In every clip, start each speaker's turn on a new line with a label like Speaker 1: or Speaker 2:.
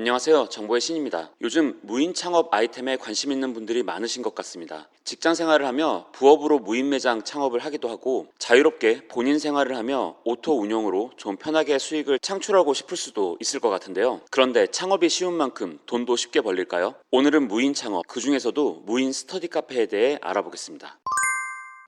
Speaker 1: 안녕하세요. 정보의 신입니다. 요즘 무인 창업 아이템에 관심 있는 분들이 많으신 것 같습니다. 직장 생활을 하며 부업으로 무인 매장 창업을 하기도 하고 자유롭게 본인 생활을 하며 오토 운영으로 좀 편하게 수익을 창출하고 싶을 수도 있을 것 같은데요. 그런데 창업이 쉬운 만큼 돈도 쉽게 벌릴까요? 오늘은 무인 창업, 그 중에서도 무인 스터디 카페에 대해 알아보겠습니다.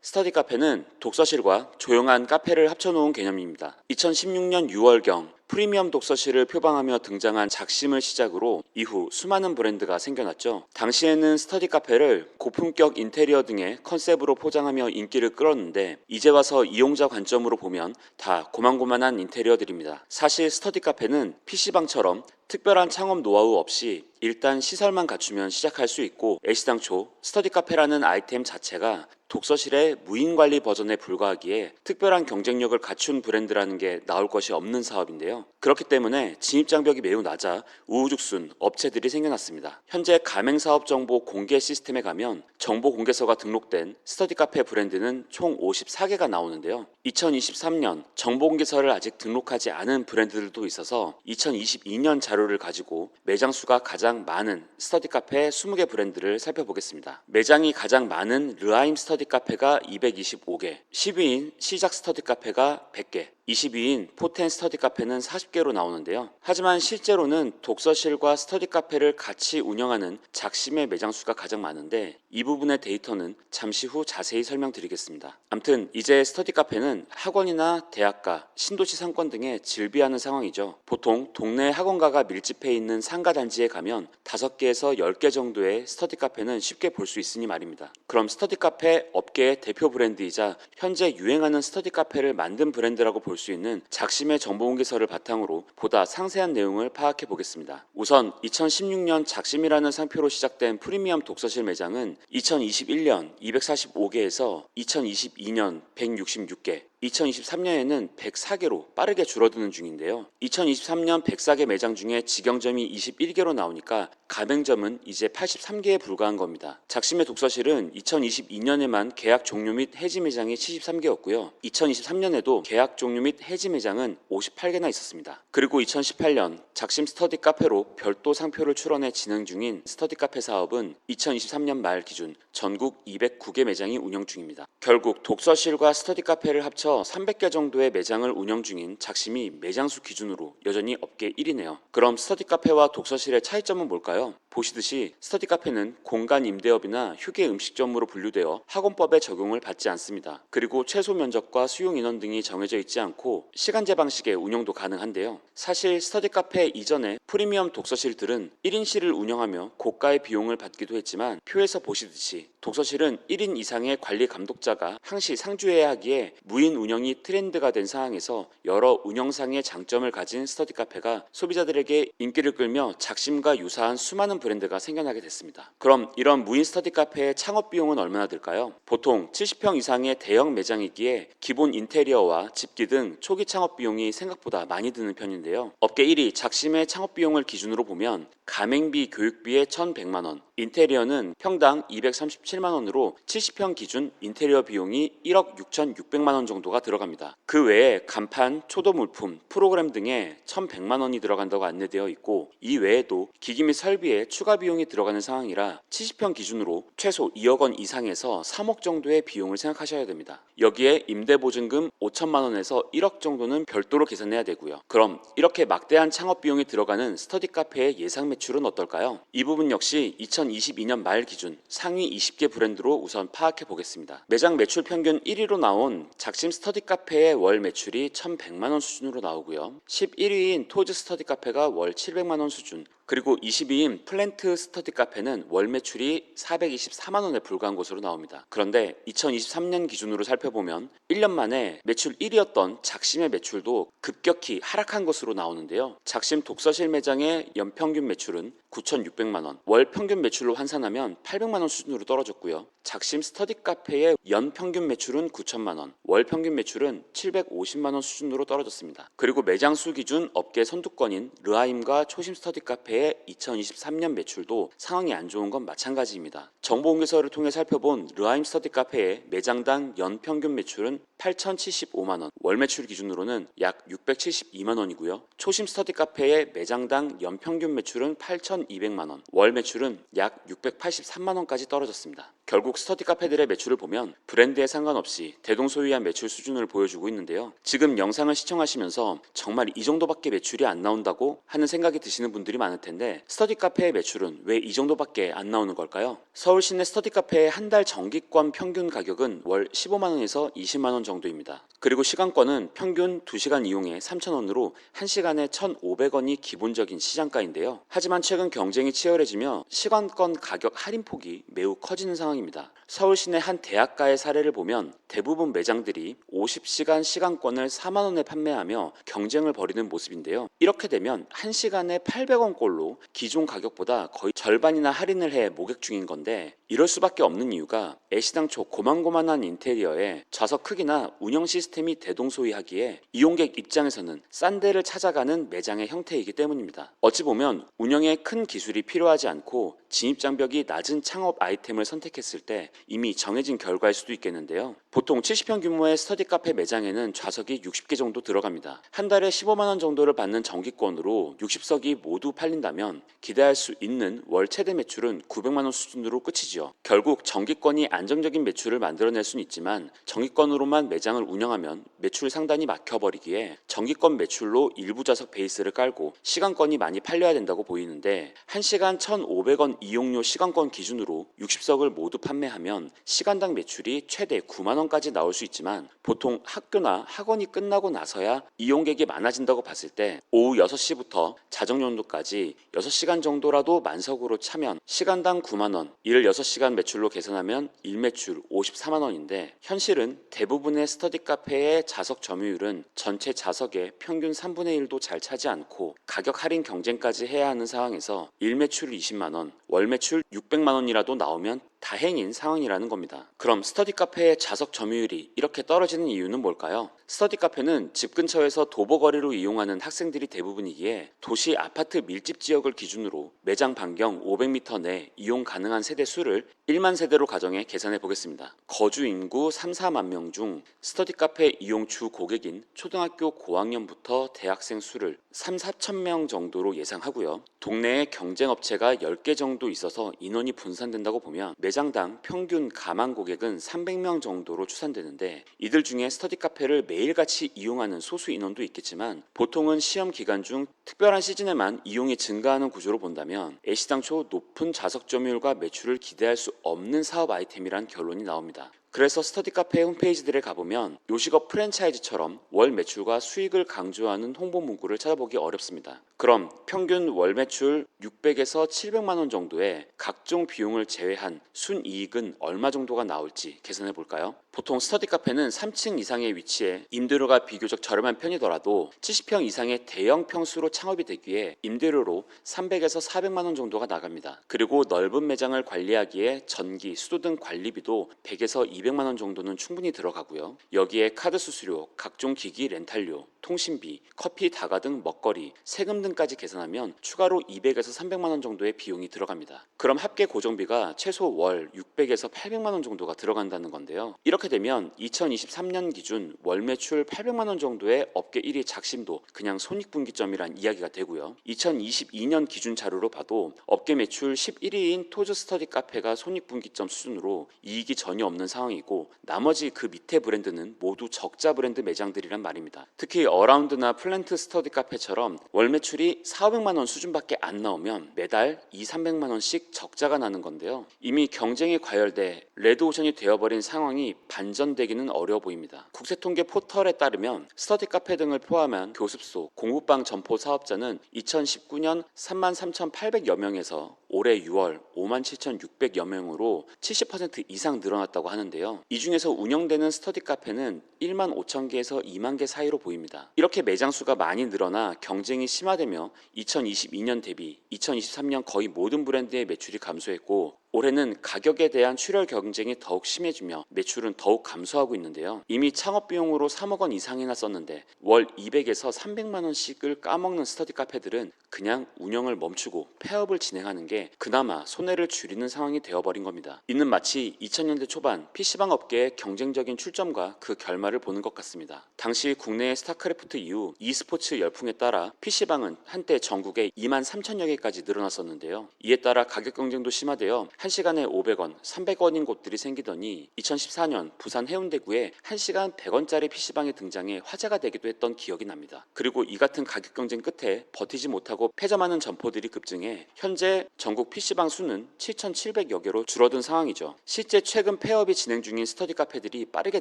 Speaker 1: 스터디 카페는 독서실과 조용한 카페를 합쳐놓은 개념입니다. 2016년 6월경 프리미엄 독서실을 표방하며 등장한 작심을 시작으로 이후 수많은 브랜드가 생겨났죠. 당시에는 스터디 카페를 고품격 인테리어 등의 컨셉으로 포장하며 인기를 끌었는데 이제 와서 이용자 관점으로 보면 다 고만고만한 인테리어들입니다. 사실 스터디 카페는 PC방처럼 특별한 창업 노하우 없이 일단 시설만 갖추면 시작할 수 있고 애시당초 스터디 카페라는 아이템 자체가 독서실의 무인 관리 버전에 불과하기에 특별한 경쟁력을 갖춘 브랜드라는 게 나올 것이 없는 사업인데요. 그렇기 때문에 진입 장벽이 매우 낮아 우후죽순 업체들이 생겨났습니다. 현재 가맹 사업 정보 공개 시스템에 가면 정보 공개서가 등록된 스터디 카페 브랜드는 총 54개가 나오는데요. 2023년 정보 공개서를 아직 등록하지 않은 브랜드들도 있어서 2022년 자료를 가지고 매장 수가 가장 많은 스터디 카페 20개 브랜드를 살펴보겠습니다. 매장이 가장 많은 르아임 스터디 카페가 225개, 10위인 시작 스터디 카페가 100개, 22인 포텐 스터디 카페는 40개로 나오는데요. 하지만 실제로는 독서실과 스터디 카페를 같이 운영하는 작심의 매장 수가 가장 많은데 이 부분의 데이터는 잠시 후 자세히 설명드리겠습니다. 암튼 이제 스터디 카페는 학원이나 대학가, 신도시 상권 등에 질비하는 상황이죠. 보통 동네 학원가가 밀집해 있는 상가 단지에 가면 5개에서 10개 정도의 스터디 카페는 쉽게 볼 수 있으니 말입니다. 그럼 스터디 카페 업계의 대표 브랜드이자 현재 유행하는 스터디 카페를 만든 브랜드라고 볼수 있는 작심의 정보공개서를 바탕으로 보다 상세한 내용을 파악해 보겠습니다. 우선 2016년 작심이라는 상표로 시작된 프리미엄 독서실 매장은 2021년 245개에서 2022년 166개, 2023년에는 104개로 빠르게 줄어드는 중인데요. 2023년 104개 매장 중에 직영점이 21개로 나오니까 가맹점은 이제 83개에 불과한 겁니다. 작심의 독서실은 2022년에만 계약 종료 및 해지 매장이 73개였고요. 2023년에도 계약 종료 및 해지 매장은 58개나 있었습니다. 그리고 2018년 작심 스터디 카페로 별도 상표를 출원해 진행 중인 스터디 카페 사업은 2023년 말 기준 전국 209개 매장이 운영 중입니다. 결국 독서실과 스터디 카페를 합쳐 300개 정도의 매장을 운영 중인 작심이 매장 수 기준으로 여전히 업계 1위네요. 그럼 스터디 카페와 독서실의 차이점은 뭘까요? 보시듯이 스터디 카페는 공간 임대업이나 휴게 음식점으로 분류되어 학원법에 적용을 받지 않습니다. 그리고 최소 면적과 수용 인원 등이 정해져 있지 않고 시간제 방식의 운영도 가능한데요. 사실 스터디 카페 이전에 프리미엄 독서실들은 1인실을 운영하며 고가의 비용을 받기도 했지만 표에서 보시듯이 독서실은 1인 이상의 관리 감독자가 항시 상주해야 하기에 무인 운영이 트렌드가 된 상황에서 여러 운영상의 장점을 가진 스터디 카페가 소비자들에게 인기를 끌며 작심과 유사한 수많은 브랜드가 생겨나게 됐습니다. 그럼 이런 무인 스터디 카페의 창업 비용은 얼마나 들까요? 보통 70평 이상의 대형 매장이기에 기본 인테리어와 집기 등 초기 창업 비용이 생각보다 많이 드는 편인데요. 업계 1위 작심의 창업 비용을 기준으로 보면 가맹비, 교육비에 1,100만 원, 인테리어는 평당 237만 원으로 70평 기준 인테리어 비용이 1억 6,600만 원 정도가 들어갑니다. 그 외에 간판, 초도 물품, 프로그램 등에 1,100만 원이 들어간다고 안내되어 있고 이 외에도 기기 및 설비에 추가 비용이 들어가는 상황이라 70평 기준으로 최소 2억 원 이상에서 3억 정도의 비용을 생각하셔야 됩니다. 여기에 임대 보증금 5천만 원에서 1억 정도는 별도로 계산해야 되고요. 그럼 이렇게 막대한 창업 비용이 들어가는 스터디 카페의 예상 매출은 어떨까요? 이 부분 역시 2022년 말 기준 상위 20개 브랜드로 우선 파악해 보겠습니다. 매장 매출 평균 1위로 나온 작심 스터디 카페의 월 매출이 1,100만 원 수준으로 나오고요. 11위인 토즈 스터디 카페가 월 700만 원 수준, 그리고 22인 플랜트 스터디 카페는 월 매출이 424만 원에 불과한 것으로 나옵니다. 그런데 2023년 기준으로 살펴보면 1년 만에 매출 1위였던 작심의 매출도 급격히 하락한 것으로 나오는데요. 작심 독서실 매장의 연평균 매출은 9,600만 원, 월 평균 매출 매출로 환산하면 800만 원 수준으로 떨어졌고요. 작심 스터디 카페의 연 평균 매출은 9천만 원, 월 평균 매출은 750만 원 수준으로 떨어졌습니다. 그리고 매장 수 기준 업계 선두권인 르하임과 초심 스터디 카페 의 2023년 매출도 상황이 안 좋은 건 마찬가지입니다. 정보공개서를 통해 살펴본 르하임 스터디 카페의 매장당 연 평균 매출은 8,075만 원, 월 매출 기준으로는 약 672만 원이고요. 초심 스터디 카페의 매장당 연 평균 매출은 8,200만 원, 월 매출은 약 683만 원까지 떨어졌습니다. 결국 스터디 카페들의 매출을 보면 브랜드에 상관없이 대동소이한 매출 수준을 보여주고 있는데요. 지금 영상을 시청하시면서 정말 이 정도밖에 매출이 안 나온다고 하는 생각이 드시는 분들이 많을 텐데 스터디 카페의 매출은 왜 이 정도밖에 안 나오는 걸까요? 서울 시내 스터디 카페의 한 달 정기권 평균 가격은 월 15만 원에서 20만 원 정도입니다. 그리고 시간권은 평균 2시간 이용에 3,000원으로 1시간에 1,500원이 기본적인 시장가인데요. 하지만 최근 경쟁이 치열해지며 시간권 가격 할인폭이 매우 커지는 상황입니다. 서울 시내 한 대학가의 사례를 보면 대부분 매장들이 50시간 시간권을 4만 원에 판매하며 경쟁을 벌이는 모습인데요. 이렇게 되면 1시간에 800원 꼴로 기존 가격보다 거의 절반이나 할인을 해 모객 중인 건데 이럴 수밖에 없는 이유가 애시당초 고만고만한 인테리어에 좌석 크기나 운영 시스템이 대동소이하기에 이용객 입장에서는 싼 데를 찾아가는 매장의 형태이기 때문입니다. 어찌 보면 운영에 큰 기술이 필요하지 않고 진입 장벽이 낮은 창업 아이템을 선택했을 때 이미 정해진 결과일 수도 있겠는데요. 보통 70평 규모의 스터디 카페 매장에는 좌석이 60개 정도 들어갑니다. 한 달에 15만 원 정도를 받는 정기권으로 60석이 모두 팔린다면 기대할 수 있는 월 최대 매출은 900만 원 수준으로 끝이지요. 결국 정기권이 안정적인 매출을 만들어낼 수는 있지만 정기권으로만 매장을 운영하면 매출 상단이 막혀버리기에 정기권 매출로 일부 좌석 베이스를 깔고 시간권이 많이 팔려야 된다고 보이는데 1시간 1,500원 이용료 시간권 기준으로 60석을 모두 판매하면 시간당 매출이 최대 9만 원까지 나올 수 있지만 보통 학교나 학원이 끝나고 나서야 이용객이 많아진다고 봤을 때 오후 6시부터 자정 연도까지 6시간 정도라도 만석으로 차면 시간당 9만 원, 이를 6시간 매출로 계산하면 일매출 54만 원인데 현실은 대부분의 스터디 카페의 좌석 점유율은 전체 좌석의 평균 3분의 1도 잘 차지 않고 가격 할인 경쟁까지 해야 하는 상황에서 일매출 20만 원, 월 매출 600만 원이라도 나오면 다행인 상황이라는 겁니다. 그럼 스터디 카페의 좌석 점유율이 이렇게 떨어지는 이유는 뭘까요? 스터디 카페는 집 근처에서 도보거리로 이용하는 학생들이 대부분이기에 도시 아파트 밀집 지역을 기준으로 매장 반경 500m 내 이용 가능한 세대 수를 1만 세대로 가정해 계산해 보겠습니다. 거주 인구 3, 4만 명 중 스터디 카페 이용 주 고객인 초등학교 고학년부터 대학생 수를 3, 4천 명 정도로 예상하고요. 동네에 경쟁 업체가 10개 정도 있어서 인원이 분산된다고 보면 매 장당 평균 가망 고객은 300명 정도로 추산되는데 이들 중에 스터디 카페를 매일같이 이용하는 소수 인원도 있겠지만 보통은 시험 기간 중 특별한 시즌에만 이용이 증가하는 구조로 본다면 애시당초 높은 좌석 점유율과 매출을 기대할 수 없는 사업 아이템이란 결론이 나옵니다. 그래서 스터디 카페 홈페이지들에 가보면 요식업 프랜차이즈처럼 월 매출과 수익을 강조하는 홍보 문구를 찾아보기 어렵습니다. 그럼 평균 월 매출 600에서 700만 원 정도의 각종 비용을 제외한 순이익은 얼마 정도가 나올지 계산해 볼까요? 보통 스터디 카페는 3층 이상의 위치에 임대료가 비교적 저렴한 편이더라도 70평 이상의 대형 평수로 창업이 되기에 임대료로 300에서 400만 원 정도가 나갑니다. 그리고 넓은 매장을 관리하기에 전기, 수도 등 관리비도 100에서 200만 원 정도는 충분히 들어가고요. 여기에 카드 수수료, 각종 기기 렌탈료, 통신비, 커피 다가 등 먹거리, 세금 등까지 계산하면 추가로 200에서 300만 원 정도의 비용이 들어갑니다. 그럼 합계 고정비가 최소 월 600에서 800만 원 정도가 들어간다는 건데요. 이렇게 되면 2023년 기준 월 매출 800만 원 정도의 업계 1위 작심도 그냥 손익분기점이란 이야기가 되고요. 2022년 기준 자료로 봐도 업계 매출 11위인 토즈 스터디 카페가 손익분기점 수준으로 이익이 전혀 없는 상황 이고 나머지 그 밑에 브랜드는 모두 적자 브랜드 매장들이란 말입니다. 특히 어라운드나 플랜트 스터디 카페처럼 월 매출이 4, 500만 원 수준밖에 안 나오면 매달 2, 300만 원씩 적자가 나는 건데요. 이미 경쟁이 과열돼 레드 오션이 되어버린 상황이 반전되기는 어려워 보입니다. 국세통계 포털에 따르면 스터디 카페 등을 포함한 교습소, 공부방 점포 사업자는 2019년 33,800여 명에서 올해 6월 57,600여 명으로 70% 이상 늘어났다고 하는데요. 이 중에서 운영되는 스터디 카페는 1만 5천 개에서 2만 개 사이로 보입니다. 이렇게 매장 수가 많이 늘어나 경쟁이 심화되며 2022년 대비 2023년 거의 모든 브랜드의 매출이 감소했고 올해는 가격에 대한 출혈 경쟁이 더욱 심해지며 매출은 더욱 감소하고 있는데요. 이미 창업 비용으로 3억 원 이상이나 썼는데 월 200에서 300만 원씩을 까먹는 스터디 카페들은 그냥 운영을 멈추고 폐업을 진행하는 게 그나마 손해를 줄이는 상황이 되어버린 겁니다. 이는 마치 2000년대 초반 PC방 업계의 경쟁적인 출점과 그 결말을 보는 것 같습니다. 당시 국내의 스타크래프트 이후 e스포츠 열풍에 따라 PC방은 한때 전국에 2만 3천여 개까지 늘어났었는데요. 이에 따라 가격 경쟁도 심화되어 1시간에 500원, 300원인 곳들이 생기더니 2014년 부산 해운대구에 1시간 100원짜리 PC방이 등장해 화제가 되기도 했던 기억이 납니다. 그리고 이 같은 가격 경쟁 끝에 버티지 못하고 폐점하는 점포들이 급증해 현재 전국 PC방 수는 7,700여 개로 줄어든 상황이죠. 실제 최근 폐업이 진행 중인 스터디 카페들이 빠르게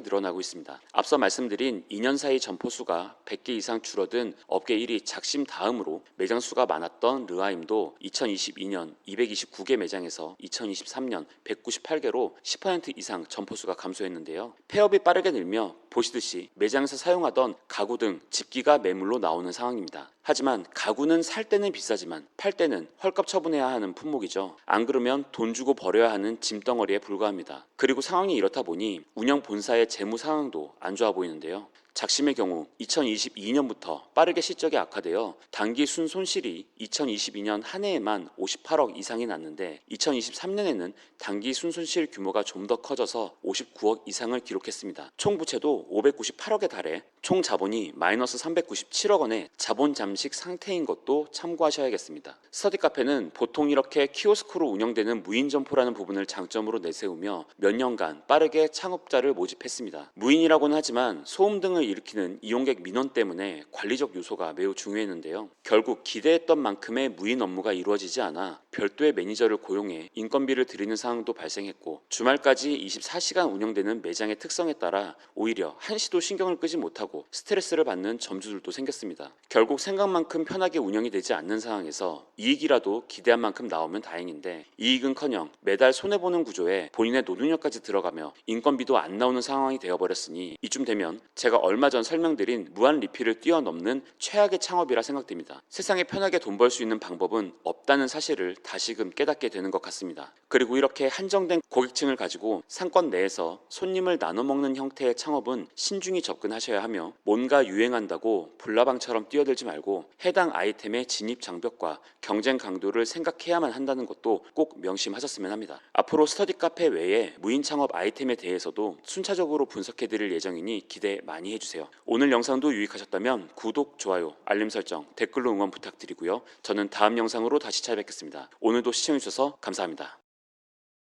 Speaker 1: 늘어나고 있습니다. 앞서 말씀드린 2년 사이 점포 수가 100개 이상 줄어든 업계 1위 작심 다음으로 매장 수가 많았던 르아임도 2022년 229개 매장에서 2023년 198개로 10% 이상 점포 수가 감소했는데요. 폐업이 빠르게 늘며 보시듯이 매장에서 사용하던 가구 등 집기가 매물로 나오는 상황입니다. 하지만 가구는 살 때는 비싸지만 팔 때는 헐값 처분해야 하는 품목이죠. 안 그러면 돈 주고 버려야 하는 짐덩어리에 불과합니다. 그리고 상황이 이렇다 보니 운영 본사의 재무 상황도 안 좋아 보이는데요. 작심의 경우 2022년부터 빠르게 실적이 악화되어 단기 순 손실이 2022년 한 해에만 58억 이상이 났는데 2023년에는 단기 순 손실 규모가 좀 더 커져서 59억 이상을 기록했습니다. 총 부채도 598억에 달해 총 자본이 마이너스 397억 원의 자본 잠식 상태인 것도 참고하셔야겠습니다. 스터디 카페는 보통 이렇게 키오스크로 운영되는 무인 점포라는 부분을 장점으로 내세우며 몇 년간 빠르게 창업자를 모집했습니다. 무인이라고는 하지만 소음 등을 일으키는 이용객 민원 때문에 관리적 요소가 매우 중요했는데요. 결국 기대했던 만큼의 무인 업무가 이루어지지 않아 별도의 매니저를 고용해 인건비를 들이는 상황도 발생했고 주말까지 24시간 운영되는 매장의 특성에 따라 오히려 한시도 신경을 끄지 못하고 스트레스를 받는 점주들도 생겼습니다. 결국 생각만큼 편하게 운영이 되지 않는 상황에서 이익이라도 기대한 만큼 나오면 다행인데 이익은커녕 매달 손해보는 구조에 본인의 노동력까지 들어가며 인건비도 안 나오는 상황이 되어버렸으니 이쯤 되면 제가 얼마 전 설명드린 무한 리필을 뛰어넘는 최악의 창업이라 생각됩니다. 세상에 편하게 돈 벌 수 있는 방법은 없다는 사실을 다시금 깨닫게 되는 것 같습니다. 그리고 이렇게 한정된 고객층을 가지고 상권 내에서 손님을 나눠 먹는 형태의 창업은 신중히 접근하셔야 하며 뭔가 유행한다고 불나방처럼 뛰어들지 말고 해당 아이템의 진입 장벽과 경쟁 강도를 생각해야만 한다는 것도 꼭 명심하셨으면 합니다. 앞으로 스터디 카페 외에 무인 창업 아이템에 대해서도 순차적으로 분석해 드릴 예정이니 기대 많이 해 주세요. 오늘 영상도 유익하셨다면 구독, 좋아요, 알림 설정, 댓글로 응원 부탁드리고요. 저는 다음 영상으로 다시 찾아뵙겠습니다. 오늘도 시청해 주셔서 감사합니다.